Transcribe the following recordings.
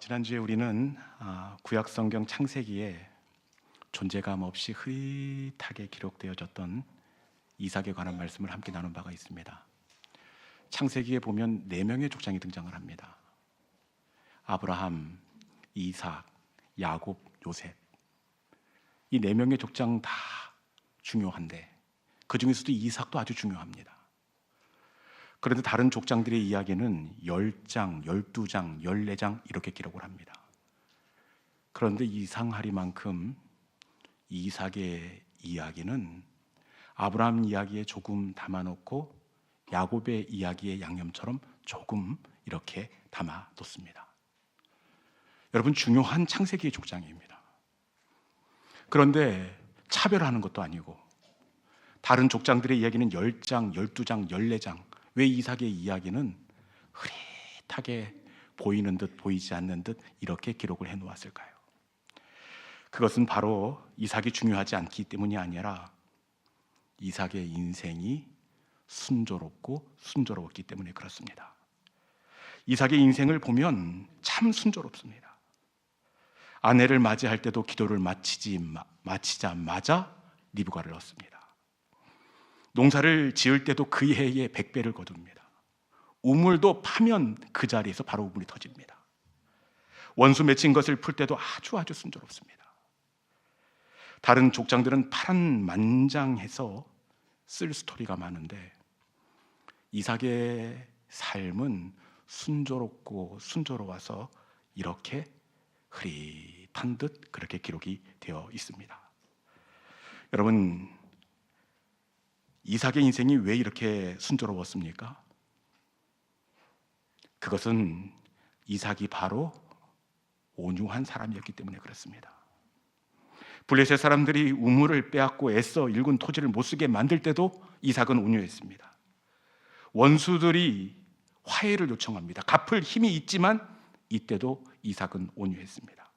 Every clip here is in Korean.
지난주에 우리는 아, 구약 성경 창세기에 존재감 없이 흐릿하게 기록되어졌던 이삭에 관한 말씀을 함께 나눈 바가 있습니다. 창세기에 보면 네 명의 족장이 등장을 합니다. 아브라함, 이삭, 야곱, 요셉. 이 네 명의 족장 다 중요한데 그 중에서도 이삭도 아주 중요합니다. 그런데 다른 족장들의 이야기는 10장, 12장, 14장 이렇게 기록을 합니다. 그런데 이상하리만큼 이삭의 이야기는 아브라함 이야기에 조금 담아놓고 야곱의 이야기의 양념처럼 조금 이렇게 담아뒀습니다. 여러분 중요한 창세기의 족장입니다. 그런데 차별하는 것도 아니고 다른 족장들의 이야기는 10장, 12장, 14장 왜 이삭의 이야기는 흐릿하게 보이는 듯 보이지 않는 듯 이렇게 기록을 해 놓았을까요? 그것은 바로 이삭이 중요하지 않기 때문이 아니라 이삭의 인생이 순조롭고 순조로웠기 때문에 그렇습니다. 이삭의 인생을 보면 참 순조롭습니다. 아내를 맞이할 때도 기도를 마치지 마치자마자 리브가를 얻습니다. 농사를 지을 때도 그 해에 백배를 거둡니다. 우물도 파면 그 자리에서 바로 우물이 터집니다. 원수 맺힌 것을 풀 때도 아주 아주 순조롭습니다. 다른 족장들은 파란 만장해서 쓸 스토리가 많은데 이삭의 삶은 순조롭고 순조로워서 이렇게 흐릿한 듯 그렇게 기록이 되어 있습니다. 여러분 이삭의 인생이 왜 이렇게 순조로웠습니까? 그것은 이삭이 바로 온유한 사람이었기 때문에 그렇습니다. 블레셋 사람들이 우물을 빼앗고 애써 일군 토지를 못 쓰게 만들 때도 이삭은 온유했습니다. 원수들이 화해를 요청합니다. 갚을 힘이 있지만 이때도 이삭은 온유했습니다.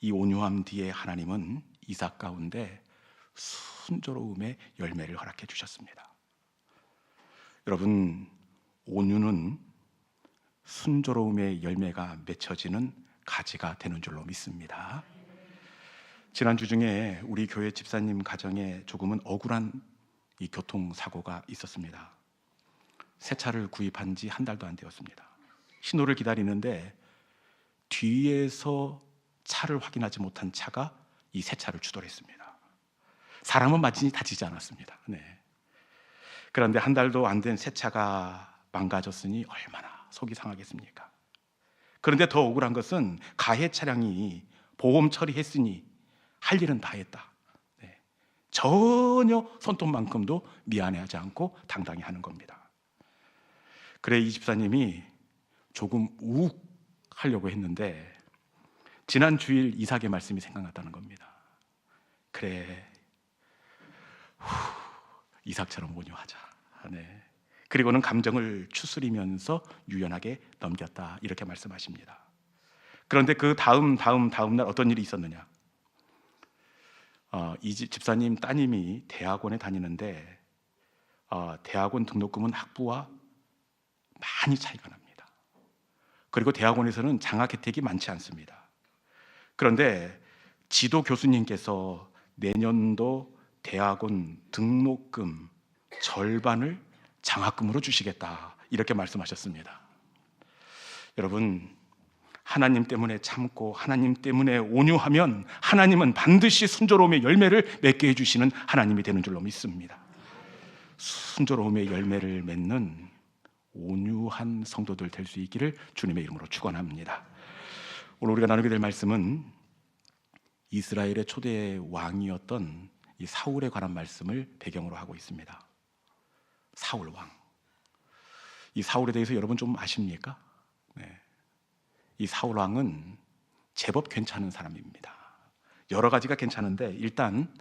이 온유함 뒤에 하나님은 이삭 가운데 순조로움의 열매를 허락해 주셨습니다. 여러분, 온유는 순조로움의 열매가 맺혀지는 가지가 되는 줄로 믿습니다. 지난 주 중에 우리 교회 집사님 가정에 조금은 억울한 이 교통 사고가 있었습니다. 새 차를 구입한 지 한 달도 안 되었습니다. 신호를 기다리는데 뒤에서 차를 확인하지 못한 차가 이 새 차를 추돌했습니다. 사람은 마치 다치지 않았습니다. 네. 그런데 한 달도 안 된 새 차가 망가졌으니 얼마나 속이 상하겠습니까? 그런데 더 억울한 것은 가해 차량이 보험 처리했으니 할 일은 다 했다. 네. 전혀 손톱만큼도 미안해하지 않고 당당히 하는 겁니다. 그래 이 집사님이 조금 욱 하려고 했는데 지난 주일 이삭의 말씀이 생각났다는 겁니다. 그래 후, 이삭처럼 온유하자. 네. 그리고는 감정을 추스리면서 유연하게 넘겼다 이렇게 말씀하십니다. 그런데 그 다음 다음 다음 날 어떤 일이 있었느냐? 어, 이 집사님 따님이 대학원에 다니는데 어, 대학원 등록금은 학부와 많이 차이가 납니다. 그리고 대학원에서는 장학 혜택이 많지 않습니다. 그런데 지도 교수님께서 내년도 대학원 등록금 절반을 장학금으로 주시겠다. 이렇게 말씀하셨습니다. 여러분, 하나님 때문에 참고 하나님 때문에 온유하면 하나님은 반드시 순조로움의 열매를 맺게 해주시는 하나님이 되는 줄로 믿습니다. 순조로움의 열매를 맺는 온유한 성도들 될 수 있기를 주님의 이름으로 축원합니다. 오늘 우리가 나누게 될 말씀은 이스라엘의 초대 왕이었던 이 사울에 관한 말씀을 배경으로 하고 있습니다. 사울 왕. 이 사울에 대해서 여러분 좀 아십니까? 네. 이 사울 왕은 제법 괜찮은 사람입니다. 여러 가지가 괜찮은데 일단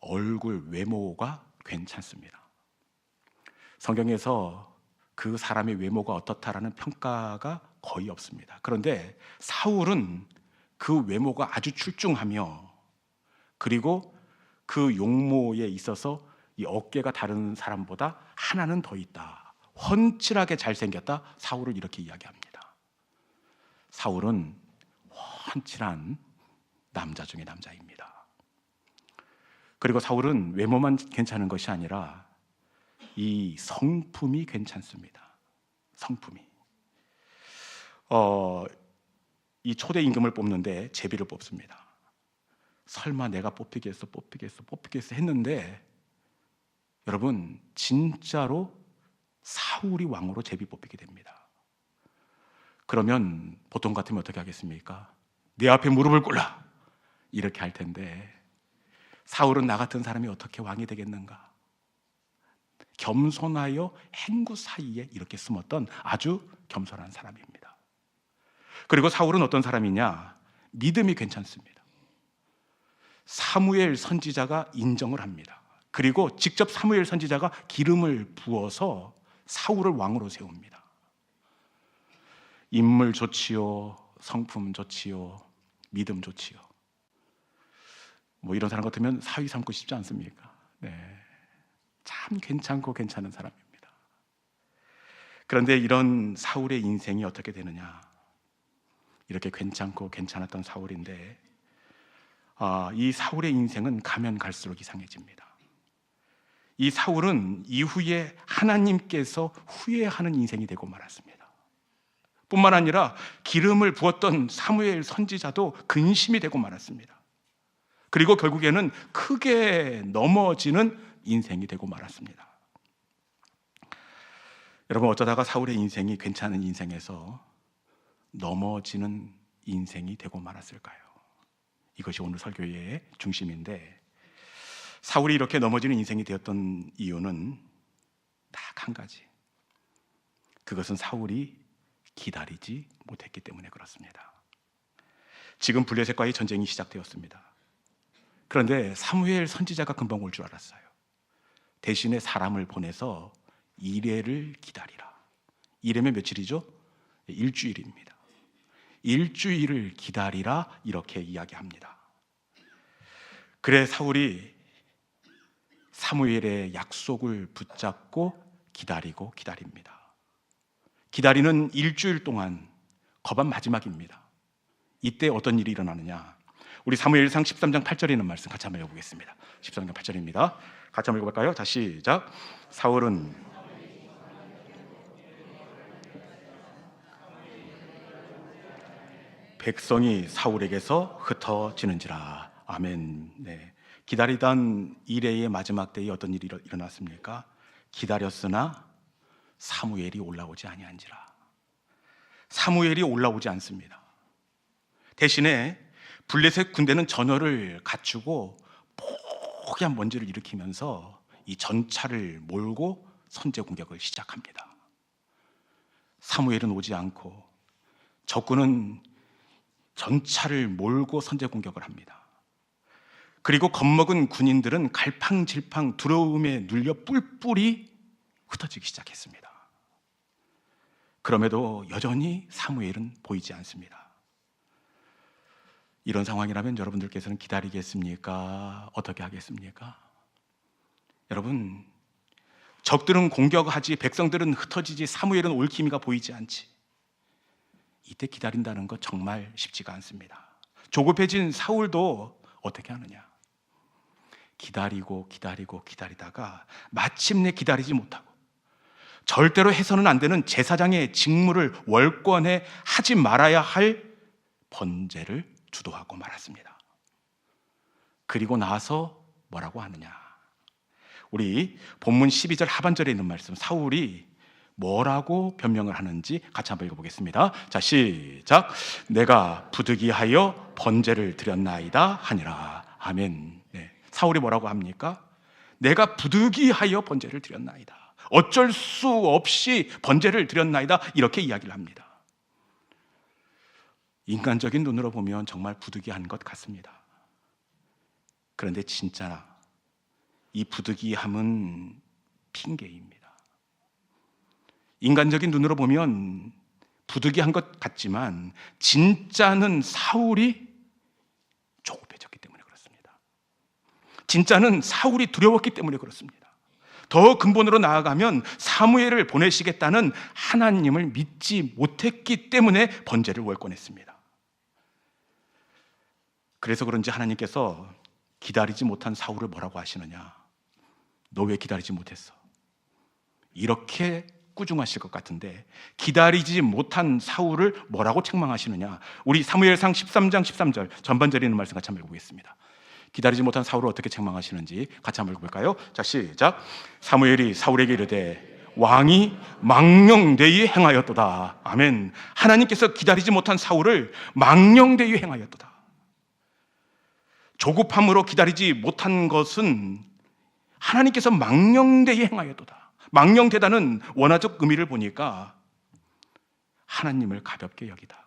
얼굴 외모가 괜찮습니다. 성경에서 그 사람의 외모가 어떻다라는 평가가 거의 없습니다. 그런데 사울은 그 외모가 아주 출중하며 그리고 그 용모에 있어서 이 어깨가 다른 사람보다 하나는 더 있다. 훤칠하게 잘생겼다. 사울을 이렇게 이야기합니다. 사울은 훤칠한 남자 중의 남자입니다. 그리고 사울은 외모만 괜찮은 것이 아니라 이 성품이 괜찮습니다. 성품이. 어, 이 초대 임금을 뽑는데 제비를 뽑습니다. 설마 내가 뽑히겠어, 뽑히겠어, 뽑히겠어 했는데 여러분 진짜로 사울이 왕으로 제비 뽑히게 됩니다. 그러면 보통 같으면 어떻게 하겠습니까? 내 앞에 무릎을 꿇라 이렇게 할 텐데 사울은 나 같은 사람이 어떻게 왕이 되겠는가? 겸손하여 행구 사이에 이렇게 숨었던 아주 겸손한 사람입니다. 그리고 사울은 어떤 사람이냐? 믿음이 괜찮습니다. 사무엘 선지자가 인정을 합니다. 그리고 직접 사무엘 선지자가 기름을 부어서 사울을 왕으로 세웁니다. 인물 좋지요, 성품 좋지요, 믿음 좋지요. 뭐 이런 사람 같으면 사위 삼고 싶지 않습니까? 네. 참 괜찮고 괜찮은 사람입니다. 그런데 이런 사울의 인생이 어떻게 되느냐? 이렇게 괜찮고 괜찮았던 사울인데, 아, 이 사울의 인생은 가면 갈수록 이상해집니다. 이 사울은 이후에 하나님께서 후회하는 인생이 되고 말았습니다. 뿐만 아니라 기름을 부었던 사무엘 선지자도 근심이 되고 말았습니다. 그리고 결국에는 크게 넘어지는 인생이 되고 말았습니다. 여러분 어쩌다가 사울의 인생이 괜찮은 인생에서 넘어지는 인생이 되고 말았을까요? 이것이 오늘 설교의 중심인데 사울이 이렇게 넘어지는 인생이 되었던 이유는 딱 한 가지. 그것은 사울이 기다리지 못했기 때문에 그렇습니다. 지금 블레셋과의 전쟁이 시작되었습니다. 그런데 사무엘 선지자가 금방 올 줄 알았어요. 대신에 사람을 보내서 이래를 기다리라. 이래면 며칠이죠? 일주일입니다. 일주일을 기다리라 이렇게 이야기합니다. 그래 사울이 사무엘의 약속을 붙잡고 기다리고 기다립니다. 기다리는 일주일 동안 거반 마지막입니다. 이때 어떤 일이 일어나느냐? 우리 사무엘상 13장 8절에 있는 말씀 같이 한번 읽어보겠습니다. 13장 8절입니다. 같이 한번 읽어볼까요? 자 시작. 사울은 백성이 사울에게서 흩어지는지라. 아멘. 네. 기다리던 이래의 마지막 때에 어떤 일이 일어- 일어났습니까? 기다렸으나 사무엘이 올라오지 아니한지라. 사무엘이 올라오지 않습니다. 대신에 블레셋 군대는 전열을 갖추고 포기한 먼지를 일으키면서 이 전차를 몰고 선제 공격을 시작합니다. 사무엘은 오지 않고 적군은 전차를 몰고 선제 공격을 합니다. 그리고 겁먹은 군인들은 갈팡질팡 두려움에 눌려 뿔뿔이 흩어지기 시작했습니다. 그럼에도 여전히 사무엘은 보이지 않습니다. 이런 상황이라면 여러분들께서는 기다리겠습니까? 어떻게 하겠습니까? 여러분, 적들은 공격하지, 백성들은 흩어지지, 사무엘은 올 기미가 보이지 않지. 이때 기다린다는 것 정말 쉽지가 않습니다. 조급해진 사울도 어떻게 하느냐? 기다리고 기다리고 기다리다가 마침내 기다리지 못하고 절대로 해서는 안 되는 제사장의 직무를 월권에 하지 말아야 할 번제를 주도하고 말았습니다. 그리고 나서 뭐라고 하느냐? 우리 본문 12절 하반절에 있는 말씀 사울이 뭐라고 변명을 하는지 같이 한번 읽어보겠습니다. 자 시작. 내가 부득이하여 번제를 드렸나이다 하니라. 아멘. 네. 사울이 뭐라고 합니까? 내가 부득이하여 번제를 드렸나이다. 어쩔 수 없이 번제를 드렸나이다. 이렇게 이야기를 합니다. 인간적인 눈으로 보면 정말 부득이한 것 같습니다. 그런데 진짜 이 부득이함은 핑계입니다. 인간적인 눈으로 보면 부득이한 것 같지만 진짜는 사울이 조급해졌기 때문에 그렇습니다. 진짜는 사울이 두려웠기 때문에 그렇습니다. 더 근본으로 나아가면 사무엘을 보내시겠다는 하나님을 믿지 못했기 때문에 번제를 월권했습니다. 그래서 그런지 하나님께서 기다리지 못한 사울을 뭐라고 하시느냐? 너 왜 기다리지 못했어? 이렇게 꾸중하실 것 같은데 기다리지 못한 사울을 뭐라고 책망하시느냐? 우리 사무엘상 13장 13절 전반절에 있는 말씀 같이 한번 읽어보겠습니다. 기다리지 못한 사울을 어떻게 책망하시는지 같이 한번 읽어볼까요? 자 시작. 사무엘이 사울에게 이르되 왕이 망령되이 행하였도다. 아멘. 하나님께서 기다리지 못한 사울을 망령되이 행하였도다. 조급함으로 기다리지 못한 것은 하나님께서 망령되이 행하였도다. 망령되다는 원어적 의미를 보니까 하나님을 가볍게 여기다.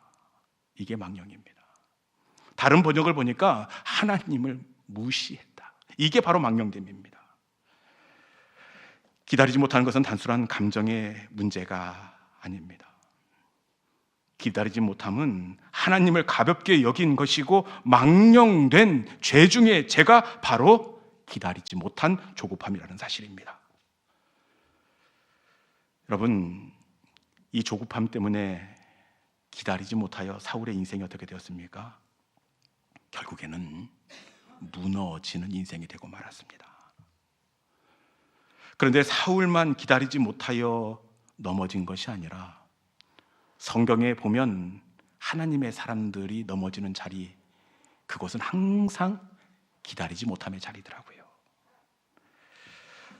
이게 망령입니다. 다른 번역을 보니까 하나님을 무시했다. 이게 바로 망령됨입니다. 기다리지 못하는 것은 단순한 감정의 문제가 아닙니다. 기다리지 못함은 하나님을 가볍게 여긴 것이고 망령된 죄 중에 죄가 바로 기다리지 못한 조급함이라는 사실입니다. 여러분, 이 조급함 때문에 기다리지 못하여 사울의 인생이 어떻게 되었습니까? 결국에는 무너지는 인생이 되고 말았습니다. 그런데 사울만 기다리지 못하여 넘어진 것이 아니라 성경에 보면 하나님의 사람들이 넘어지는 자리, 그것은 항상 기다리지 못함의 자리더라고요.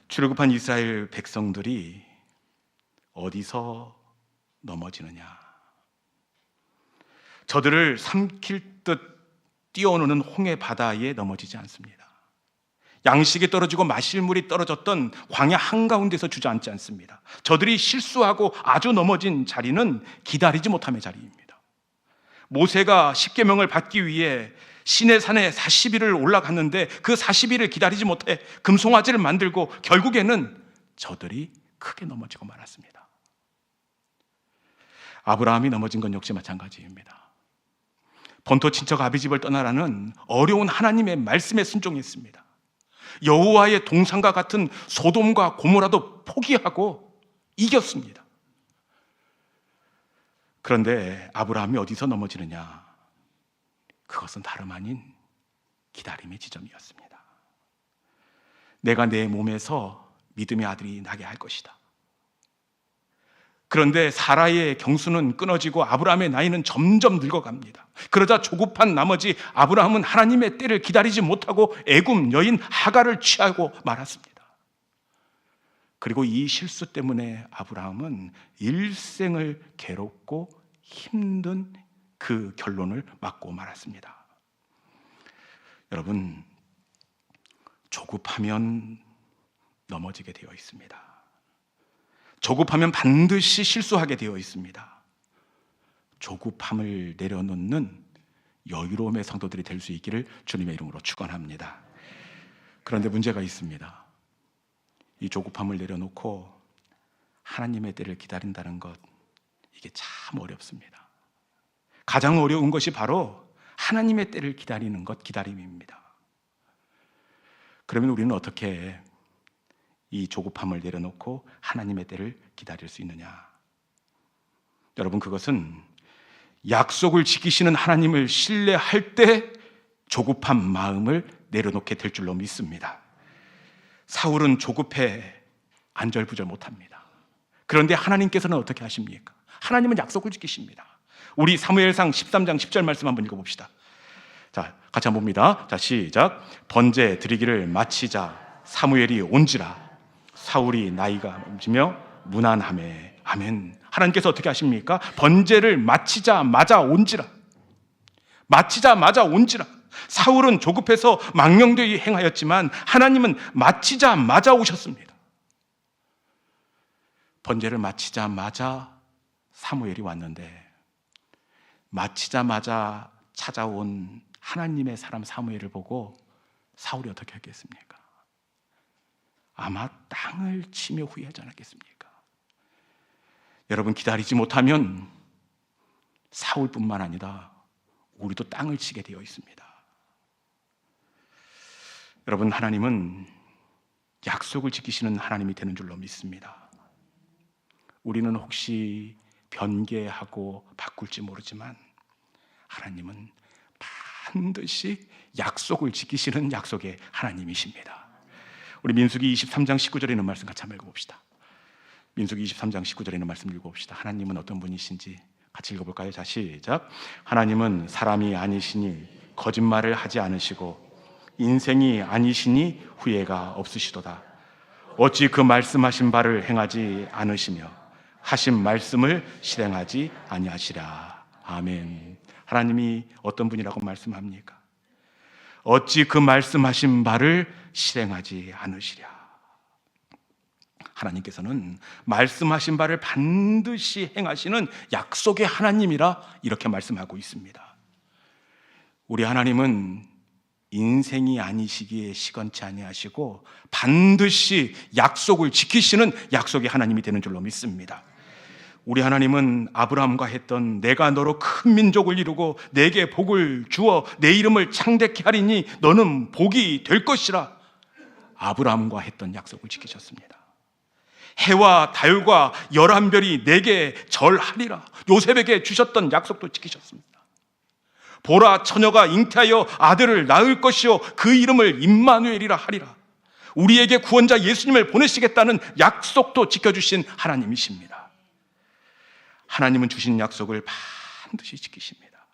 출애굽한 이스라엘 백성들이 어디서 넘어지느냐? 저들을 삼킬 듯 뛰어오는 홍해 바다에 넘어지지 않습니다. 양식이 떨어지고 마실 물이 떨어졌던 광야 한가운데서 주저앉지 않습니다. 저들이 실수하고 아주 넘어진 자리는 기다리지 못함의 자리입니다. 모세가 십계명을 받기 위해 시내 산에 40일을 올라갔는데 그 40일을 기다리지 못해 금송아지를 만들고 결국에는 저들이 크게 넘어지고 말았습니다. 아브라함이 넘어진 건 역시 마찬가지입니다. 본토 친척 아비집을 떠나라는 어려운 하나님의 말씀에 순종했습니다. 여호와의 동상과 같은 소돔과 고모라도 포기하고 이겼습니다. 그런데 아브라함이 어디서 넘어지느냐? 그것은 다름 아닌 기다림의 지점이었습니다. 내가 내 몸에서 믿음의 아들이 나게 할 것이다. 그런데 사라의 경수는 끊어지고 아브라함의 나이는 점점 늙어갑니다. 그러자 조급한 나머지 아브라함은 하나님의 때를 기다리지 못하고 애굽 여인 하가를 취하고 말았습니다. 그리고 이 실수 때문에 아브라함은 일생을 괴롭고 힘든 그 결론을 맞고 말았습니다. 여러분, 조급하면 넘어지게 되어 있습니다. 조급하면 반드시 실수하게 되어 있습니다. 조급함을 내려놓는 여유로움의 성도들이 될 수 있기를 주님의 이름으로 축원합니다. 그런데 문제가 있습니다. 이 조급함을 내려놓고 하나님의 때를 기다린다는 것 이게 참 어렵습니다. 가장 어려운 것이 바로 하나님의 때를 기다리는 것 기다림입니다. 그러면 우리는 어떻게 이 조급함을 내려놓고 하나님의 때를 기다릴 수 있느냐? 여러분, 그것은 약속을 지키시는 하나님을 신뢰할 때 조급한 마음을 내려놓게 될 줄로 믿습니다. 사울은 조급해 안절부절 못합니다. 그런데 하나님께서는 어떻게 하십니까? 하나님은 약속을 지키십니다. 우리 사무엘상 13장 10절 말씀 한번 읽어봅시다. 자, 같이 한번 봅니다. 자, 시작. 번제 드리기를 마치자 사무엘이 온지라 사울이 나이가 넘치며 무난함에 아멘. 하나님께서 어떻게 하십니까? 번제를 마치자마자 온지라. 마치자마자 온지라. 사울은 조급해서 망령되이 행하였지만 하나님은 마치자마자 오셨습니다. 번제를 마치자마자 사무엘이 왔는데 마치자마자 찾아온 하나님의 사람 사무엘을 보고 사울이 어떻게 했겠습니까? 아마 땅을 치며 후회하지 않았겠습니까? 여러분 기다리지 못하면 사울뿐만 아니라 우리도 땅을 치게 되어 있습니다. 여러분 하나님은 약속을 지키시는 하나님이 되는 줄로 믿습니다. 우리는 혹시 변개하고 바꿀지 모르지만 하나님은 반드시 약속을 지키시는 약속의 하나님이십니다. 우리 민수기 23장 19절에 있는 말씀 같이 한번 읽어봅시다. 민수기 23장 19절에 있는 말씀 읽어봅시다. 하나님은 어떤 분이신지 같이 읽어볼까요? 자 시작. 하나님은 사람이 아니시니 거짓말을 하지 않으시고 인생이 아니시니 후회가 없으시도다. 어찌 그 말씀하신 바를 행하지 않으시며 하신 말씀을 실행하지 아니하시랴. 아멘. 하나님이 어떤 분이라고 말씀합니까? 어찌 그 말씀하신 바를 실행하지 않으시랴. 하나님께서는 말씀하신 바를 반드시 행하시는 약속의 하나님이라 이렇게 말씀하고 있습니다. 우리 하나님은 인생이 아니시기에 시건치 아니하시고 반드시 약속을 지키시는 약속의 하나님이 되는 줄로 믿습니다. 우리 하나님은 아브라함과 했던 내가 너로 큰 민족을 이루고 내게 복을 주어 내 이름을 창대케 하리니 너는 복이 될 것이라 아브라함과 했던 약속을 지키셨습니다. 해와 달과 열한 별이 내게 절하리라 요셉에게 주셨던 약속도 지키셨습니다. 보라 처녀가 잉태하여 아들을 낳을 것이요 그 이름을 임마누엘이라 하리라. 우리에게 구원자 예수님을 보내시겠다는 약속도 지켜주신 하나님이십니다. 하나님은 주신 약속을 반드시 지키십니다.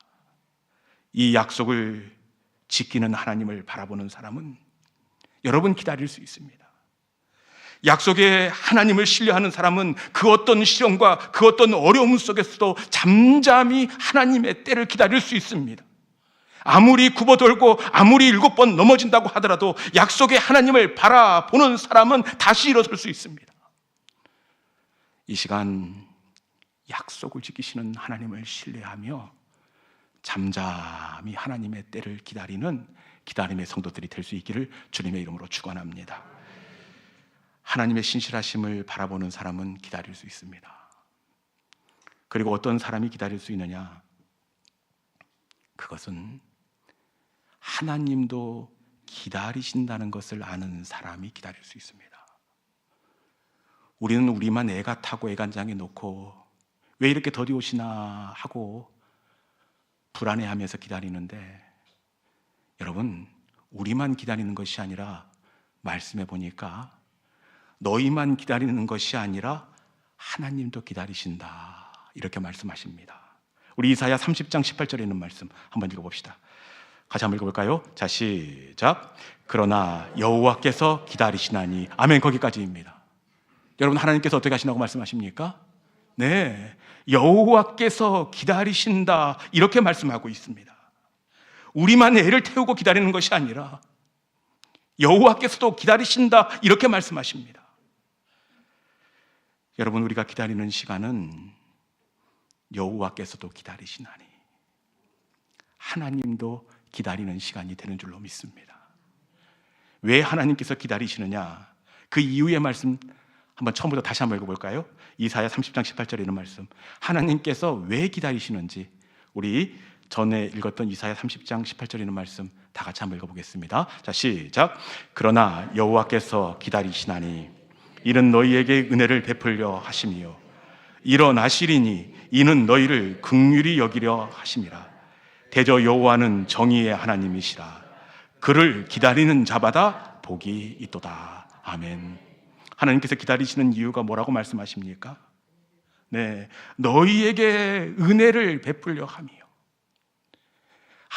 이 약속을 지키는 하나님을 바라보는 사람은 여러분 기다릴 수 있습니다. 약속의 하나님을 신뢰하는 사람은 그 어떤 시련과 그 어떤 어려움 속에서도 잠잠히 하나님의 때를 기다릴 수 있습니다. 아무리 굽어돌고 아무리 일곱 번 넘어진다고 하더라도 약속의 하나님을 바라보는 사람은 다시 일어설 수 있습니다. 이 시간 약속을 지키시는 하나님을 신뢰하며 잠잠히 하나님의 때를 기다리는 기다림의 성도들이 될 수 있기를 주님의 이름으로 축원합니다. 하나님의 신실하심을 바라보는 사람은 기다릴 수 있습니다. 그리고 어떤 사람이 기다릴 수 있느냐? 그것은 하나님도 기다리신다는 것을 아는 사람이 기다릴 수 있습니다. 우리는 우리만 애가 타고 애간장에 놓고 왜 이렇게 더디 오시나 하고 불안해하면서 기다리는데 여러분 우리만 기다리는 것이 아니라 말씀해 보니까 너희만 기다리는 것이 아니라 하나님도 기다리신다. 이렇게 말씀하십니다. 우리 이사야 30장 18절에 있는 말씀 한번 읽어봅시다. 같이 한번 읽어볼까요? 자 시작. 그러나 여호와께서 기다리시나니 아멘 거기까지입니다. 여러분 하나님께서 어떻게 하시나고 말씀하십니까? 네, 여호와께서 기다리신다 이렇게 말씀하고 있습니다. 우리만 애를 태우고 기다리는 것이 아니라 여호와께서도 기다리신다 이렇게 말씀하십니다. 여러분 우리가 기다리는 시간은 여호와께서도 기다리시나니 하나님도 기다리는 시간이 되는 줄로 믿습니다. 왜 하나님께서 기다리시느냐? 그 이유의 말씀 한번 처음부터 다시 한번 읽어볼까요? 이사야 30장 18절에 있는 말씀. 하나님께서 왜 기다리시는지 우리 전에 읽었던 이사야 30장 18절에 있는 말씀 다 같이 한번 읽어보겠습니다. 자 시작. 그러나 여호와께서 기다리시나니 이는 너희에게 은혜를 베풀려 하심이요 일어나시리니 이는 너희를 극률이 여기려 하심이라. 대저 여호와는 정의의 하나님이시라. 그를 기다리는 자마다 복이 있도다. 아멘. 하나님께서 기다리시는 이유가 뭐라고 말씀하십니까? 네, 너희에게 은혜를 베풀려 함이요.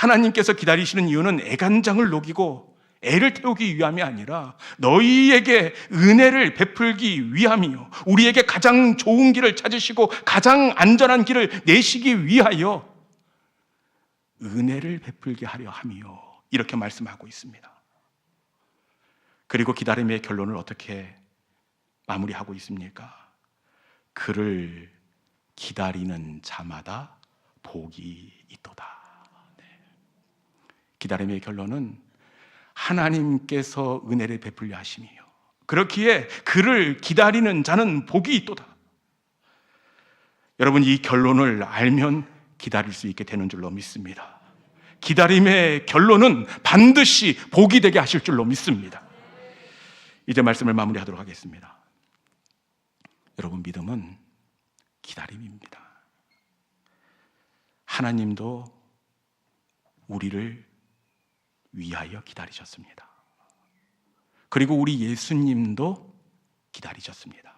하나님께서 기다리시는 이유는 애간장을 녹이고 애를 태우기 위함이 아니라 너희에게 은혜를 베풀기 위함이요. 우리에게 가장 좋은 길을 찾으시고 가장 안전한 길을 내시기 위하여 은혜를 베풀게 하려 함이요. 이렇게 말씀하고 있습니다. 그리고 기다림의 결론을 어떻게 마무리하고 있습니까? 그를 기다리는 자마다 복이 있도다. 네. 기다림의 결론은 하나님께서 은혜를 베풀려 하심이요. 그렇기에 그를 기다리는 자는 복이 있도다. 여러분 이 결론을 알면 기다릴 수 있게 되는 줄로 믿습니다. 기다림의 결론은 반드시 복이 되게 하실 줄로 믿습니다. 이제 말씀을 마무리하도록 하겠습니다. 여러분 믿음은 기다림입니다. 하나님도 우리를 위하여 기다리셨습니다. 그리고 우리 예수님도 기다리셨습니다.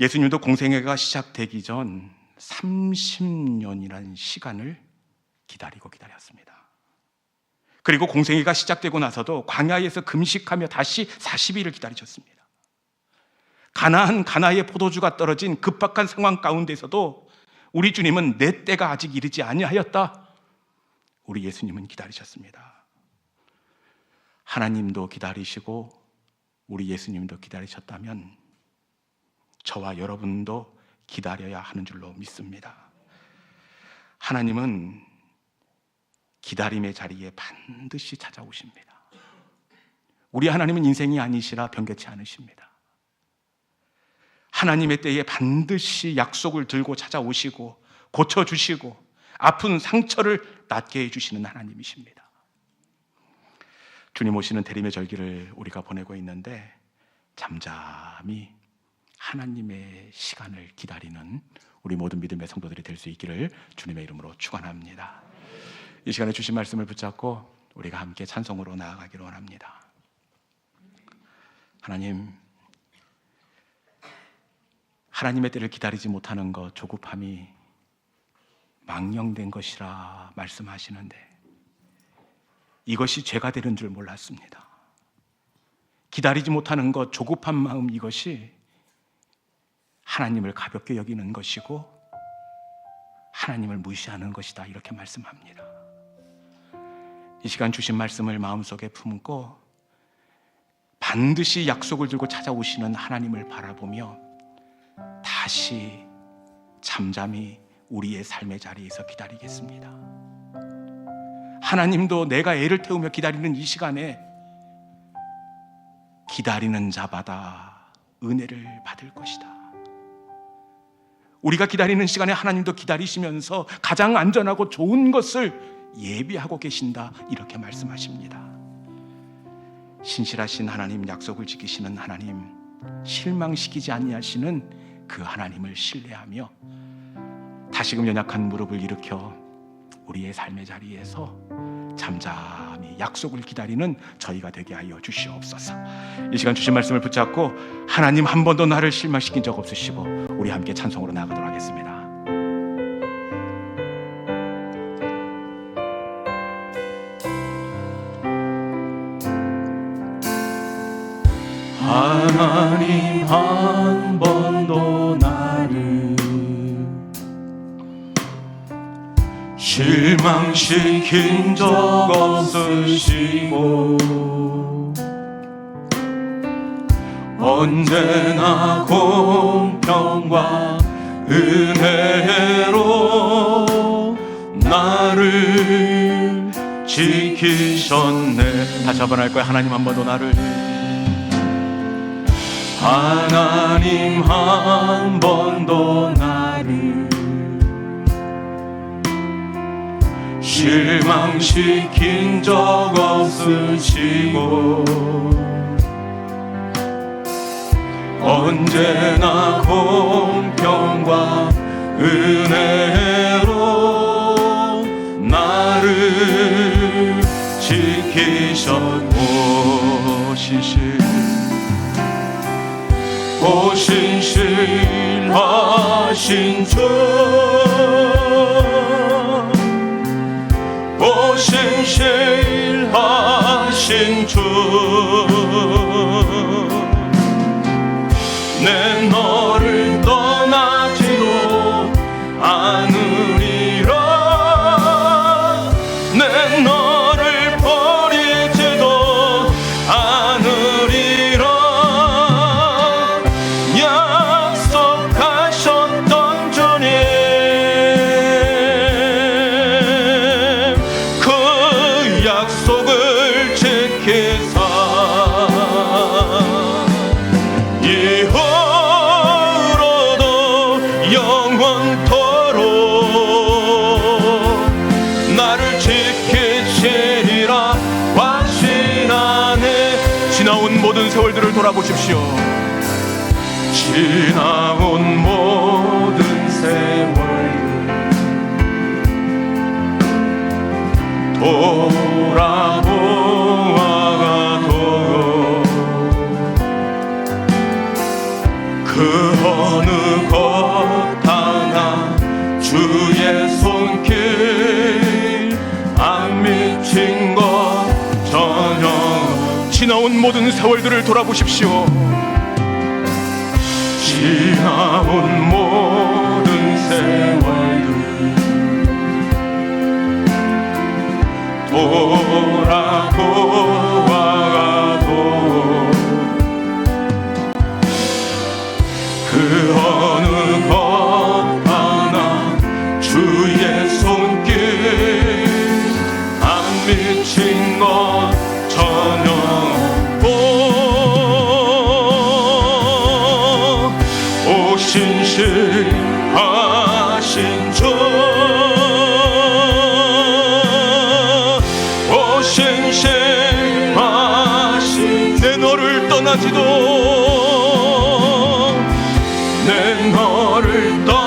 예수님도 공생애가 시작되기 전 30년이라는 시간을 기다리고 기다렸습니다. 그리고 공생애가 시작되고 나서도 광야에서 금식하며 다시 40일을 기다리셨습니다. 가나안 가나의 포도주가 떨어진 급박한 상황 가운데서도 우리 주님은 내 때가 아직 이르지 아니하였다. 우리 예수님은 기다리셨습니다. 하나님도 기다리시고 우리 예수님도 기다리셨다면 저와 여러분도 기다려야 하는 줄로 믿습니다. 하나님은 기다림의 자리에 반드시 찾아오십니다. 우리 하나님은 인생이 아니시라 변개치 않으십니다. 하나님의 때에 반드시 약속을 들고 찾아오시고 고쳐주시고 아픈 상처를 낫게 해주시는 하나님이십니다. 주님 오시는 대림의 절기를 우리가 보내고 있는데 잠잠히 하나님의 시간을 기다리는 우리 모든 믿음의 성도들이 될 수 있기를 주님의 이름으로 축원합니다. 이 시간에 주신 말씀을 붙잡고 우리가 함께 찬송으로 나아가기를 원합니다. 하나님, 하나님의 때를 기다리지 못하는 것 조급함이 망령된 것이라 말씀하시는데 이것이 죄가 되는 줄 몰랐습니다. 기다리지 못하는 것 조급한 마음 이것이 하나님을 가볍게 여기는 것이고 하나님을 무시하는 것이다 이렇게 말씀합니다. 이 시간 주신 말씀을 마음속에 품고 반드시 약속을 들고 찾아오시는 하나님을 바라보며 다시 잠잠히 우리의 삶의 자리에서 기다리겠습니다. 하나님도 내가 애를 태우며 기다리는 이 시간에 기다리는 자마다 은혜를 받을 것이다. 우리가 기다리는 시간에 하나님도 기다리시면서 가장 안전하고 좋은 것을 예비하고 계신다. 이렇게 말씀하십니다. 신실하신 하나님, 약속을 지키시는 하나님, 실망시키지 아니하시는 그 하나님을 신뢰하며 다시금 연약한 무릎을 일으켜 우리의 삶의 자리에서 잠잠히 약속을 기다리는 저희가 되게 하여 주시옵소서. 이 시간 주신 말씀을 붙잡고 하나님 한 번도 나를 실망시킨 적 없으시고 우리 함께 찬송으로 나가도록 하겠습니다. 하나님 한 번 실망시킨 적 없으시고 언제나 공평과 은혜로 나를 지키셨네. 다시 한번 할 거야 하나님 한 번도 나를. 하나님 한 번도 나를 실망시킨 적 없으시고 언제나 공평과 은혜로 나를 지키셨고 신실 오신실하신 주 신실하신 주. 내 너 보십시오. 지나온 모든 세월 돌아보아가도 그 어느 것 하나 주의 손길 안 미친 지나온 모든 세월들을 돌아보십시오. 지나온 모든 세월들 돌아보 너를 떠